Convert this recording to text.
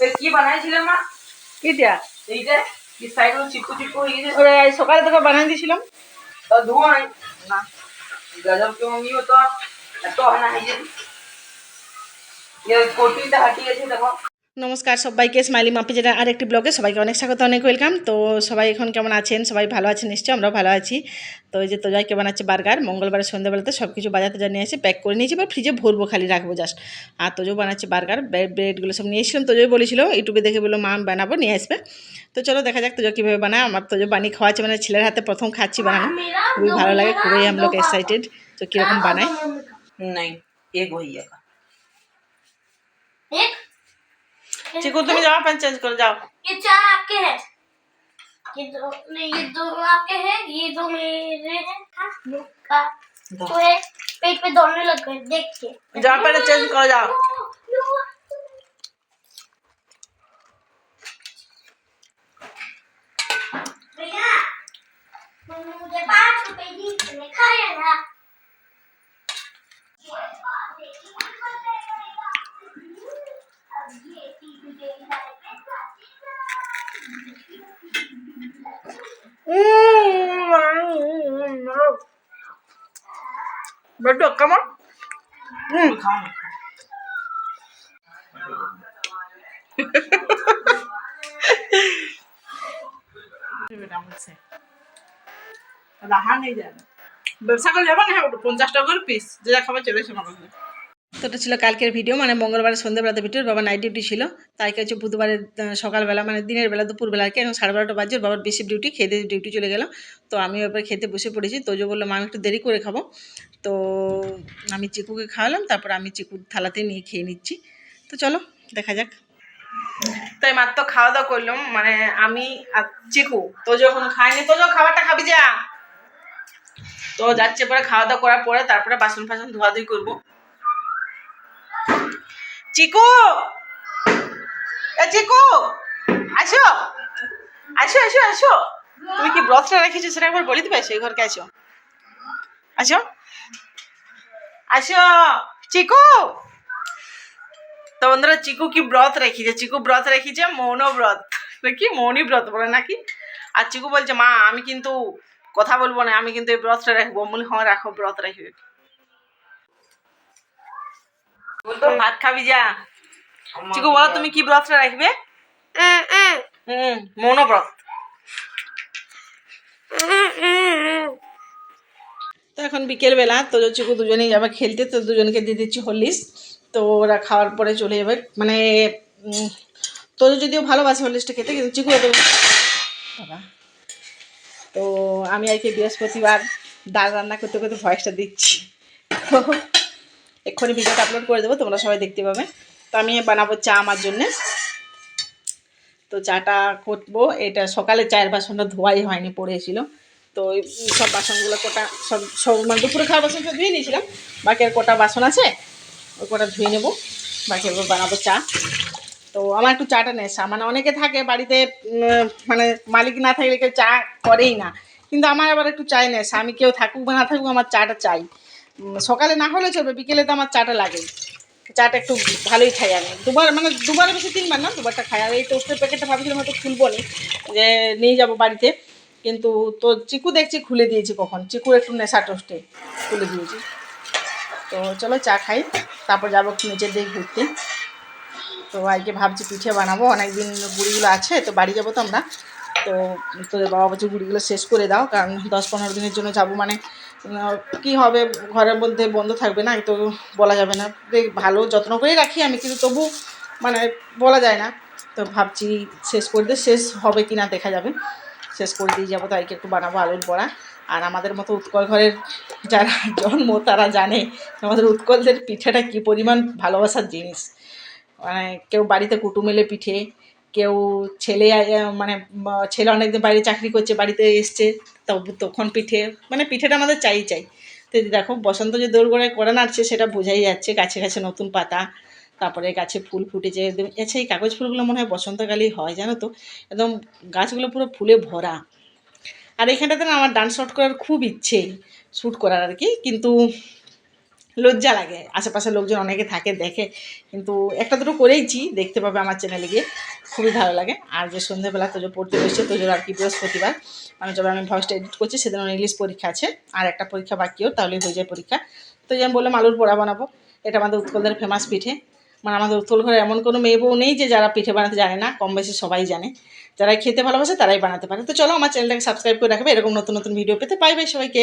এ কি বানাইছিলে মা কিটা এইটা কি সাইড চিপকু চিপকু হয়ে গেছে ওরে আজ সকালে তোকে বানিয়ে দিয়েছিলাম তো ধোয়া নাই না গজব के मम्मी हो तो এত হানা হয়ে যাবে ये কোটিটা হাঁটি গেছে দেখো নমস্কার সবাইকে স্মাইলি মাপি যেটা আরেকটি ব্লগে সবাইকে অনেক স্বাগত, অনেক ওয়েলকাম তো সবাই এখন কেমন আছেন? সবাই ভালো আছেন? নিশ্চয়ই আমরাও ভালো আছি। তো এই যে তোজাইকে বানাচ্ছে বার্গার? মঙ্গলবার, সন্ধ্যাবেলাতে সব কিছু বাজার তোজা নিয়ে এসে প্যাক করে নিয়েছি বা ফ্রিজে ভরবো, খালি রাখব জাস্ট আর তোজো বানাচ্ছে বার্গার ব্রেডগুলো সব নিয়ে এসেছিলাম, তোজোই বলেছিল, ইউটিউবে দেখে বলল, মা বানাবো, নিয়ে আসবে। তো চলো দেখা যাক তোজো কীভাবে বানায়। আমার তোজো বানিয়ে খাওয়াচ্ছে মানে ছেলের হাতে প্রথম খাচ্ছি বানানো। খুবই ভালো লাগে, খুবই আমলোক এক্সাইটেড তো কীরকম বানায়? নাই এগ चिकू तुम जाओ पैंट चेंज कर जाओ। ये चार आपके हैं। ये दो नहीं ये दो आपके हैं ये दो मेरे हैं हाँ। का तो हाँ, है पेट पे दौड़ने लग गए देख के जाओ पैंट चेंज कर जाओ। বেটো কেমন হুম। ব্যবসা করলে যাবেন হ্যাঁ পঞ্চাশ টাকা করে পিস যেটা খাবার চলেছে মানুষ আমার তো এটা ছিল কালকের ভিডিও মানে মঙ্গলবার সন্ধ্যেবেলাতে ভিডিও বাবা নাইট ডিউটি ছিল। তাই কাছে বুধবারের সকালবেলা মানে দিনের বেলা দুপুরবেলা আর কি, এখন সাড়ে বারোটা বাজে বাবার বেশি ডিউটি খেতে ডিউটি চলে গেল। তো আমি এবার খেতে বসে পড়েছি তোজো বলল, মা একটু দেরি করে খাব। তো আমি চিকুকে খাওয়ালাম, তারপর আমি চিকুর থালাতে নিয়ে খেয়ে নিচ্ছি। তো চলো, দেখা যাক। তাই মাত্র খাওয়া দাওয়া করলাম মানে আমি আর চিকু তো যখন খাইনি তো খাবারটা খাবি যা। তো যাচ্ছে পরে খাওয়া দাওয়া করার পরে তারপরে বাসন ফাসন ধোয়াধুয়ি করব। চিকু? চিকু আসো আসো আসো আসো তুমি কি ব্রতটা রেখেছো সেটা একবার বলে দিবে? সেই ঘরকে আসো আসো আসো চিকু? তো বন্ধুরা, চিকু কি ব্রত রেখেছে? চিকু ব্রত রেখেছে মৌন ব্রত নাকি মৌনী ব্রত বলে নাকি? আর চিকু বলছে, মা, আমি কিন্তু কথা বলব না, আমি কিন্তু এই ব্রতটা রাখব। বলি হ্যাঁ রাখো, ব্রত রাখবে। ভাত খাবি যা। চিকু বলো তুমি কি ব্রতটা রাখবে? হুম মৌন ব্রত তো এখন বিকেলবেলা তো চিকু দুজনেই যাবে খেলতে তো দুজনকে দিয়ে দিচ্ছি হলিস তো ওরা খাওয়ার পরে চলে যাবে। মানে তোর যদিও ভালোবাসে হলিসটা খেতে কিন্তু চিকু এত বাবা। তো আমি আর কি বৃহস্পতিবার ডাল রান্না করতে করতে ভয়েসটা দিচ্ছি। তো এক্ষুনি ভিডিওটা আপলোড করে দেবো, তোমরা সবাই দেখতে পাবে। তো আমি বানাবো চা আমার জন্যে। তো চাটা করব, এটা সকালে চায়ের বাসনটা ধোয়াই হয়নি, পড়েছিল। তো সব বাসনগুলো কটা, সব সব মানে দুপুরে খাওয়ার বাসন সব ধুয়ে নিয়েছিলাম। বাকি আর কটা বাসন আছে, ওই কটা ধুয়ে নেব। বাকি বানাবো চা। তো আমার একটু চাটা নেশা মানে অনেকে থাকে বাড়িতে মানে মালিক না থাকলে কেউ চা করেই না। কিন্তু আমার আবার একটু চাই নেশা, আমি কেউ থাকুক বা না থাকুক আমার চাটা চাই। সকালে না হলে চলবে, বিকেলে তো আমার চাটা লাগেই। চাটা একটু ভালোই খাই আমি। দুবার মানে দুবারের বেশি তিনবার না, দুবারটা খাই। আর এই টোস্টের প্যাকেটটা ভাবছিলাম হয়তো খুলবো নি, যে নিয়ে যাব বাড়িতে। কিন্তু তো চিকু দেখছি খুলে দিয়েছি কখন। চিকুর একটু নেশা টোস্টে খুলে দিয়েছি। তো চলো চা খাই, তারপর যাব একটু নিচের দিকে ঘুরতে। তো আজকে ভাবছি পিঠে বানাবো অনেক দিন গুড়িগুলো আছে, তো বাড়ি যাব তো আমরা। তো তোদের বাবা বলছে গুড়িগুলো শেষ করে দাও, কারণ দশ পনেরো দিনের জন্য যাব মানে কি হবে? ঘরের মধ্যে বন্ধ থাকবে না তো বলা যাবে না। ভালো যত্ন করে রাখি আমি, কিন্তু তবু মানে বলা যায় না। তো ভাবছি শেষ করে দিয়ে শেষ হবে কি না দেখা যাবে। শেষ করে দিয়ে যাব তাইকে একটু বানাবো আলুর বড়া। আর আমাদের মতো উৎকল ঘরের যারা জন্ম, তারা জানে আমাদের উৎকলদের পিঠেটা কী পরিমাণ ভালোবাসার জিনিস। মানে কেউ বাড়িতে কুটুম এলে পিঠে, কেউ ছেলে মানে ছেলে অনেকদিন বাইরে চাকরি করছে, বাড়িতে এসছে। তবু তখন পিঠে মানে পিঠেটা আমাদের চাই চাই। তো দেখো, বসন্ত যে করে করে নাড়ছে সেটা বোঝাই যাচ্ছে, গাছে গাছে নতুন পাতা, তারপরে গাছে ফুল ফুটেছে, একদম আচ্ছা এই কাগজ ফুলগুলো মনে হয় বসন্তকালেই হয়, জানো তো? একদম গাছগুলো পুরো ফুলে ভরা। আর এখানটাতে না আমার ডান্স শট করার খুব ইচ্ছে শ্যুট করার আর কি, কিন্তু লজ্জা লাগে। আশেপাশে লোকজন অনেকে থাকে, দেখে। কিন্তু একটা দুটো করেইছি, দেখতে পাবে আমার চ্যানেলে গিয়ে। খুবই ভালো লাগে। আর যে সন্ধ্যেবেলা তোজো পড়তে বসছে, তোজোর আর কি বৃহস্পতিবার। মানে যবে আমি ভয়েসটা এডিট করছি, সেদিন ইংলিশ পরীক্ষা আছে। আর একটা পরীক্ষা বাকিও তাহলে হয়ে যায় পরীক্ষা। তো আমি বললাম, আলুর পোড়া বানাবো। এটা আমাদের উৎকলদের ফেমাস পিঠে। মানে আমাদের উৎকল ঘরে এমন কোনো মেয়ে বউ নেই যে যারা পিঠে বানাতে জানে না, কম বেশি সবাই জানে। যারা খেতে ভালোবাসে, তারাই বানাতে পারে। তো চলো, আমার চ্যানেলটাকে সাবস্ক্রাইব করে রাখবে। এরকম নতুন নতুন ভিডিও পেতে। পাইবে সবাইকে।